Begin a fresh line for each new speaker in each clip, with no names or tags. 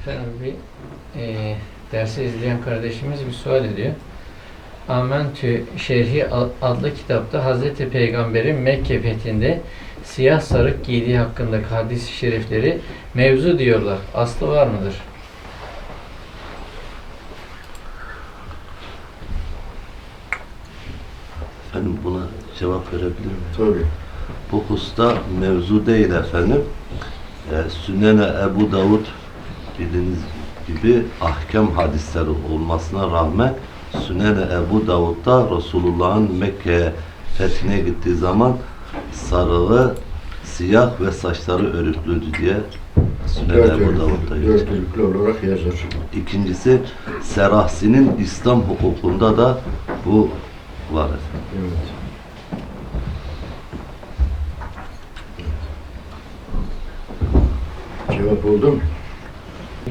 Efendim bir e, dersi izleyen kardeşimiz bir sual ediyor. Amentü Şerhi adlı kitapta Hazreti Peygamber'in Mekke fethinde siyah sarık giydiği hakkındaki hadis-i şerifleri mevzu diyorlar. Aslı var mıdır?
Efendim buna cevap verebilir miyim?
Tabii.
Bu hususta mevzu değil efendim. Ee, Sünnene Ebu Davud bildiğiniz gibi ahkam hadisleri olmasına rağmen Sünnene Ebu Davud'da Resulullah'ın Mekke'ye fethine gittiği zaman sarığı siyah ve saçları örüklüydü diye
Dört
Ebu Davud'da
örgülü olarak yazar.
İkincisi Serahsi'nin İslam hukukunda da bu var efendim.
Evet. Cevap oldu mu?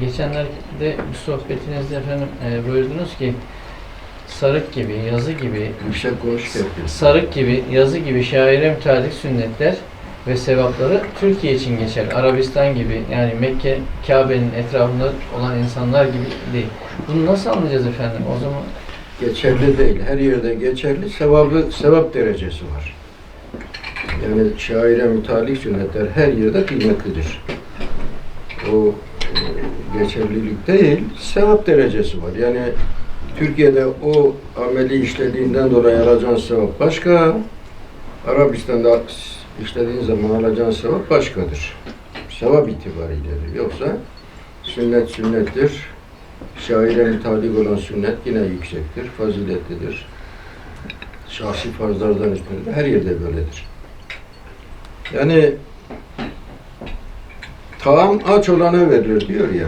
Geçenlerde bir sohbetinizde efendim e, buyurdunuz ki sarık gibi, yazı gibi,
Yüksek konuş
sarık gibi, yazı gibi şaire müteallik sünnetler ve sevapları Türkiye için geçer. Arabistan gibi yani Mekke, Kabe'nin etrafında olan insanlar gibi değil. Bunu nasıl anlayacağız efendim? O zaman
Geçerli değil. Her yerde geçerli. Sevabı, sevap derecesi var. Yani şaire mütalik sünnetler her yerde kıymetlidir. O geçerlilik değil, sevap derecesi var. Yani Türkiye'de o ameli işlediğinden dolayı alacağın sevap başka, Arabistan'da işlediğin zaman alacağın sevap başkadır. Sevap itibarıyledir. Yoksa sünnet sünnettir. Şaire mütalik olan sünnet yine yüksektir, faziletlidir. Şahsi farzlardan üstündür. Her yerde böyledir. Yani Taam aç olana verilir diyor ya.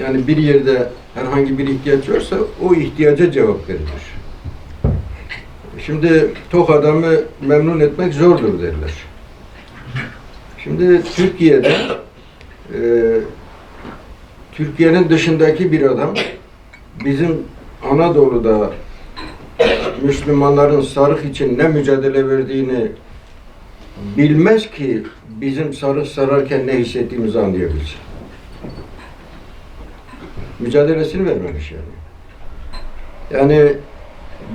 Yani bir yerde herhangi bir ihtiyaç varsa o ihtiyaca cevap verilir. Şimdi tok adamı memnun etmek zordur derler. Şimdi Türkiye'de e, Türkiye'nin dışındaki bir adam bizim Anadolu'da Müslümanların sarık için ne mücadele verdiğini bilmez ki bizim sarık sararken ne hissettiğimizi anlayabilsin. Mücadelesini vermemiş yani. Yani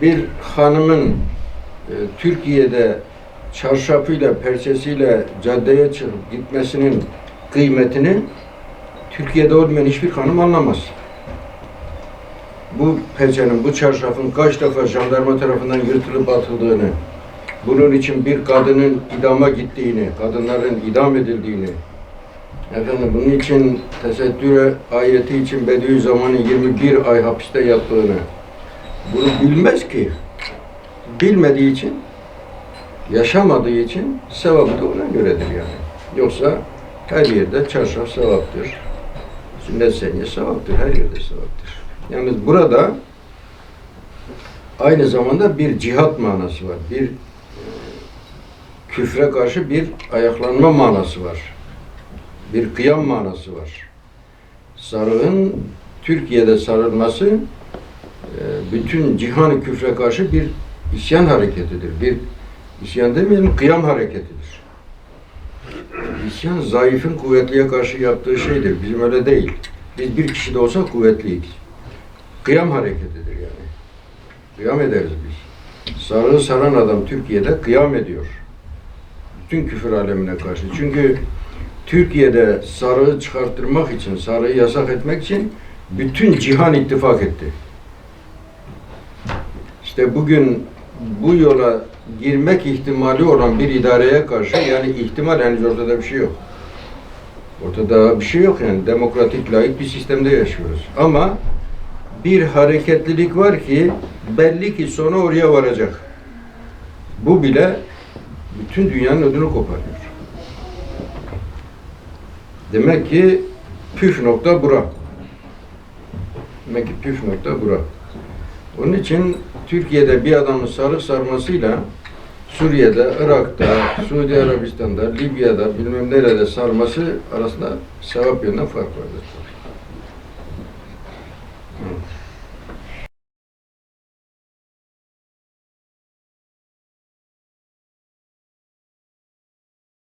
bir hanımın e, Türkiye'de çarşafıyla, perçesiyle caddeye çıkıp gitmesinin kıymetini Türkiye'de olmayan hiçbir hanım anlamaz. Bu peçenin, bu çarşafın kaç defa jandarma tarafından yırtılıp atıldığını, bunun için bir kadının idama gittiğini, kadınların idam edildiğini, efendim bunun için tesettüre ayeti için Bediüzzaman'ın 21 ay hapiste yattığını, bunu bilmez ki. Bilmediği için, yaşamadığı için sevabı da ona göredir yani. Yoksa her yerde çarşaf sevaptır. Sünnet seniye sevaptır, her yerde sevaptır. Yalnız burada aynı zamanda bir cihat manası var. Bir e, küfre karşı bir ayaklanma manası var. Bir kıyam manası var. Sarığın Türkiye'de sarılması e, bütün cihan küfre karşı bir isyan hareketidir. Bir isyan demeyelim, kıyam hareketidir. İsyan zayıfın kuvvetliye karşı yaptığı şeydir. Bizim öyle değil. Biz bir kişi de olsa kuvvetliyiz. Kıyam hareketidir yani. Kıyam ederiz biz. Sarığı saran adam Türkiye'de kıyam ediyor. Bütün küfür alemine karşı. Çünkü Türkiye'de sarığı çıkarttırmak için, sarığı yasak etmek için bütün cihan ittifak etti. İşte bugün bu yola girmek ihtimali olan bir idareye karşı yani ihtimal henüz ortada bir şey yok. Ortada bir şey yok yani demokratik layık bir sistemde yaşıyoruz. Ama bir hareketlilik var ki belli ki sonu oraya varacak. Bu bile bütün dünyanın ödünü koparıyor. Demek ki püf nokta bura. Demek ki püf nokta bura. Onun için Türkiye'de bir adamın sarık sarmasıyla Suriye'de, Irak'ta, Suudi Arabistan'da, Libya'da bilmem nerede sarması arasında sevap yönünden fark vardır.